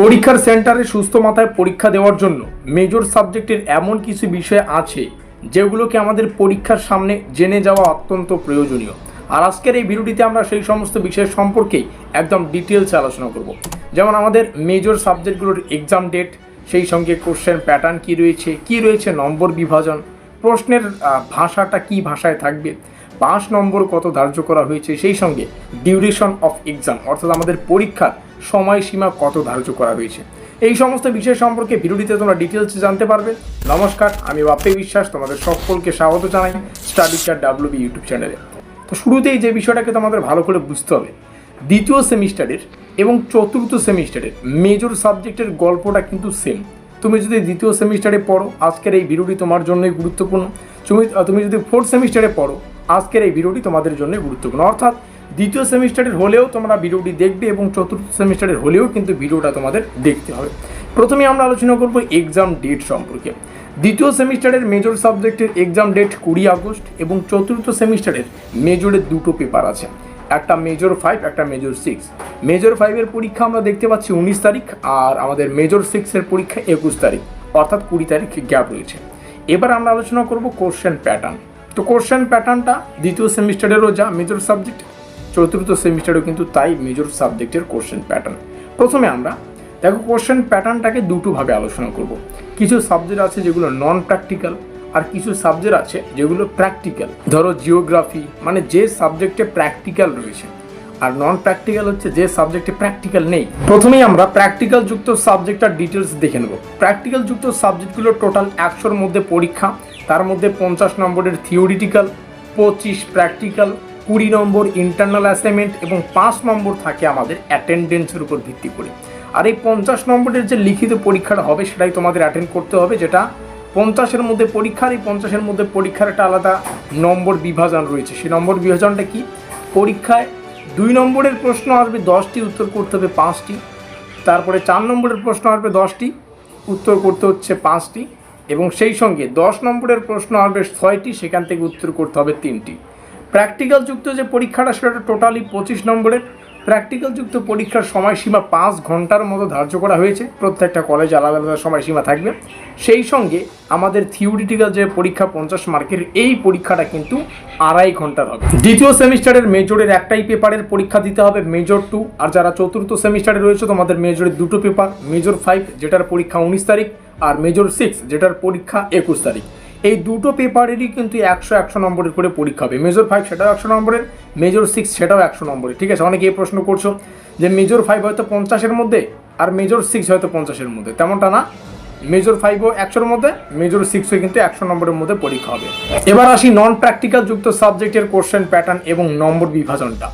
পরীক্ষার সেন্টারে সুস্থ মাথায় পরীক্ষা দেওয়ার জন্য মেজর সাবজেক্টের এমন কিছু বিষয় আছে যেগুলোকে আমাদের পরীক্ষার সামনে জেনে যাওয়া অত্যন্ত প্রয়োজনীয়। আর আজকের এই ভিডিওটিতে আমরা সেই সমস্ত বিষয় সম্পর্কেই একদম ডিটেলসে আলোচনা করব। যেমন আমাদের মেজর সাবজেক্টগুলোর এক্সাম ডেট সেই সঙ্গে কোশ্চেন প্যাটার্ন কি রয়েছে কি রয়েছে, নম্বর বিভাজন, প্রশ্নের ভাষাটা কি ভাষায় থাকবে পাঁচ নম্বর কত ধার্য করা হয়েছে সেই সঙ্গে ডিউরেশন অফ এক্সাম অর্থাৎ আমাদের পরীক্ষার সময়সীমা কত ধার্য করা হয়েছে। এই সমস্ত বিষয় সম্পর্কে ভিডিওটিতে তোমরা ডিটেলস জানতে পারবে। নমস্কার, আমি বাপ্পি বিশ্বাস, তোমাদের সকলকে স্বাগত জানাই স্টাডি চার ডাব্লিউবি ইউটিউব চ্যানেলে তো শুরুতেই যে বিষয়টাকে তোমাদের ভালো করে বুঝতে হবে, দ্বিতীয় সেমিস্টারের এবং চতুর্থ সেমিস্টারের মেজর সাবজেক্টের গল্পটা কিন্তু সেম তুমি যদি দ্বিতীয় সেমিস্টারে পড়ো, আজকের এই ভিডিওটি তোমার জন্যই গুরুত্বপূর্ণ। তুমি তুমি যদি ফোর্থ সেমিস্টারে পড়ো আজকের এই ভিডিওটি তোমাদের জন্য গুরুত্বপূর্ণ। অর্থাৎ দ্বিতীয় সেমিস্টারের হলেও তোমরা ভিডিওটি দেখবে এবং চতুর্থ সেমিস্টারের হলেও কিন্তু ভিডিওটা তোমাদের দেখতে হবে। প্রথমে আমরা আলোচনা করব এক্সাম ডেট সম্পর্কে। দ্বিতীয় সেমিস্টারের মেজর সাবজেক্টের এক্সাম ডেট কুড়ি আগস্ট এবং চতুর্থ সেমিস্টারের মেজরের দুটো পেপার আছে। একটা মেজর ফাইভ একটা মেজর সিক্স মেজর ফাইভের পরীক্ষা আমরা দেখতে পাচ্ছি উনিশ তারিখ আর আমাদের মেজর সিক্সের পরীক্ষা একুশ তারিখ। অর্থাৎ কুড়ি তারিখ গ্যাপ রয়েছে। এবার আমরা আলোচনা করব কোশ্চেন প্যাটার্ন তো কোশ্চেন প্যাটার্নটা দ্বিতীয় সেমিস্টারেরও যা মেজর সাবজেক্ট চতুর্থ সেমিস্টারেও কিন্তু তাই মেজর সাবজেক্টের কোশ্চেন প্যাটার্ন প্রথমে আমরা, দেখো কোশ্চেন প্যাটার্নটাকে দুটোভাবে আলোচনা করব। কিছু সাবজেক্ট আছে যেগুলো নন প্র্যাকটিক্যাল আর কিছু সাবজেক্ট আছে যেগুলো প্র্যাকটিক্যাল ধরো জিওগ্রাফি মানে যে সাবজেক্টে প্র্যাকটিক্যাল রয়েছে আর নন প্র্যাকটিক্যাল হচ্ছে যে সাবজেক্টে প্র্যাকটিক্যাল নেই। প্রথমেই আমরা প্র্যাকটিক্যাল যুক্ত সাবজেক্টটার ডিটেলস দেখে নেব। প্র্যাকটিক্যাল যুক্ত সাবজেক্টগুলো টোটাল একশোর মধ্যে পরীক্ষা, তার মধ্যে পঞ্চাশ নম্বরের থিওরিটিক্যাল পঁচিশ প্র্যাকটিক্যাল কুড়ি নম্বর ইন্টারনাল অ্যাসাইনমেন্ট এবং পাঁচ নম্বর থাকে আমাদের অ্যাটেন্ডেন্সের উপর ভিত্তি করে। আর এই পঞ্চাশ নম্বরের যে লিখিত পরীক্ষাটা হবে সেটাই তোমাদের অ্যাটেন্ড করতে হবে, যেটা পঞ্চাশের মধ্যে পরীক্ষার, এই পঞ্চাশের মধ্যে পরীক্ষার একটা আলাদা নম্বর বিভাজন রয়েছে। সেই নম্বর বিভাজনটা কি? পরীক্ষায় দুই নম্বরের প্রশ্ন আসবে দশটি, উত্তর করতে হবে পাঁচটি। তারপরে চার নম্বরের প্রশ্ন আসবে দশটি, উত্তর করতে হচ্ছে পাঁচটি। এবং সেই সঙ্গে দশ নম্বরের প্রশ্ন আসবে ছয়টি, সেখান থেকে উত্তর করতে হবে তিনটি। প্র্যাকটিক্যাল যুক্ত যে পরীক্ষাটা, সেটা টোটালি পঁচিশ নম্বরের। প্র্যাকটিক্যাল যুক্ত পরীক্ষার সময়সীমা পাঁচ ঘণ্টার মতো ধার্য করা হয়েছে। প্রত্যেকটা কলেজে আলাদা আলাদা সময়সীমা থাকবে। সেই সঙ্গে আমাদের থিওরিটিক্যাল যে পরীক্ষা পঞ্চাশ মার্কের এই পরীক্ষাটা কিন্তু আড়াই ঘণ্টার হবে। দ্বিতীয় সেমিস্টারের মেজরের একটাই পেপারের পরীক্ষা দিতে হবে মেজর টু আর যারা চতুর্থ সেমিস্টারে রয়েছে, তোমাদের মেজরের দুটো পেপার মেজর ফাইভ যেটার পরীক্ষা উনিশ তারিখ, আর মেজর সিক্স যেটার পরীক্ষা একুশ তারিখ। এই দুটো পেপারেরই কিন্তু একশো একশো নম্বরের করে পরীক্ষা হবে। মেজর ফাইভ সেটাও একশো নম্বরের মেজর সিক্স সেটাও একশো নম্বরের ঠিক আছে অনেকে এই প্রশ্ন করছ যে মেজর ফাইভ হয়তো পঞ্চাশের মধ্যে আর মেজর সিক্স হয়তো পঞ্চাশের মধ্যে। তেমনটা না। মেজর ফাইভও একশোর মধ্যে মেজর সিক্সও কিন্তু একশো নম্বরের মধ্যে পরীক্ষা হবে। এবার আসি নন প্র্যাকটিক্যাল যুক্ত সাবজেক্টের কোশ্চেন প্যাটার্ন এবং নম্বর বিভাজনটা।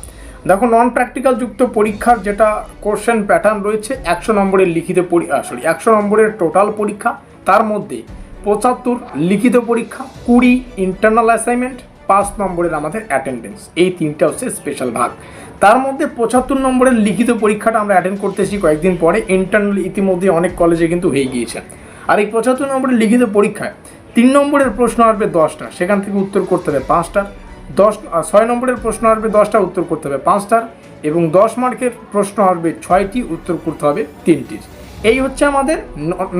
দেখো নন প্র্যাকটিক্যাল যুক্ত পরীক্ষার যেটা কোশ্চেন প্যাটার্ন রয়েছে, একশো নম্বরের লিখিত সরি একশো নম্বরের টোটাল পরীক্ষা, তার মধ্যে পঁচাত্তর লিখিত পরীক্ষা, কুড়ি ইন্টারনাল অ্যাসাইনমেন্ট পাঁচ নম্বরের আমাদের অ্যাটেন্ডেন্স এই তিনটা হচ্ছে স্পেশাল ভাগ। তার মধ্যে পঁচাত্তর নম্বরের লিখিত পরীক্ষাটা আমরা অ্যাটেন্ড করতেছি কয়েকদিন পরে। ইন্টারনাল ইতিমধ্যে অনেক কলেজে কিন্তু হয়ে গিয়েছে। আর এই পঁচাত্তর নম্বরের লিখিত পরীক্ষায় তিন নম্বরের প্রশ্ন আসবে দশটা, সেখান থেকে উত্তর করতে হবে পাঁচটার দশ ছয় নম্বরের প্রশ্ন আসবে দশটা, উত্তর করতে হবে পাঁচটার এবং দশ মার্কের প্রশ্ন আসবে ছয়টি, উত্তর করতে হবে তিনটির। এই হচ্ছে আমাদের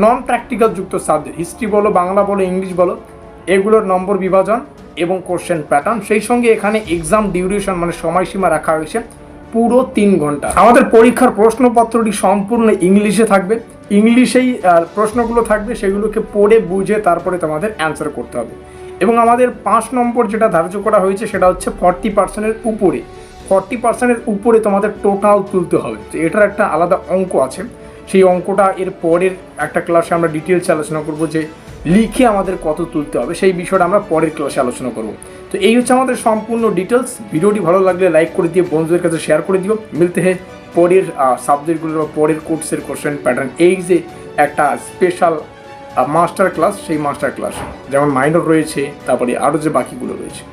নন প্র্যাকটিক্যাল যুক্ত সাবজেক্ট হিস্ট্রি বলো, বাংলা বলো ইংলিশ বলো, এগুলোর নম্বর বিভাজন এবং কোশ্চেন প্যাটার্ন সেই সঙ্গে এখানে এক্সাম ডিউরেশন মানে সময়সীমা রাখা হয়েছে পুরো তিন ঘণ্টা। আমাদের পরীক্ষার প্রশ্নপত্রটি সম্পূর্ণ ইংলিশে থাকবে। ইংলিশেই প্রশ্নগুলো থাকবে, সেগুলোকে পড়ে, বুঝে, তারপরে তোমাদের অ্যান্সার করতে হবে। এবং আমাদের পাঁচ নম্বর যেটা ধার্য করা হয়েছে, সেটা হচ্ছে ফর্টি পার্সেন্টের উপরে। ফর্টি পার্সেন্টের উপরে তোমাদের টোটাল তুলতে হবে। এটার একটা আলাদা অঙ্ক আছে। সেই অঙ্কটা এর পরের একটা ক্লাসে আমরা ডিটেলসে আলোচনা করব যে লিখে আমাদের কত তুলতে হবে, সেই বিষয়টা আমরা পরের ক্লাসে আলোচনা করব। তো এই হচ্ছে আমাদের সম্পূর্ণ ডিটেলস ভিডিওটি ভালো লাগলে লাইক করে দিয়ে বন্ধুদের কাছে শেয়ার করে দিও। মিলতে হে পরের সাবজেক্টগুলোর বা পরের কোর্সের কোশ্চেন প্যাটার্ন এই যে একটা স্পেশাল মাস্টার ক্লাস সেই মাস্টার ক্লাস যেমন মাইনর রয়েছে, তারপরে আরও যে বাকিগুলো রয়েছে।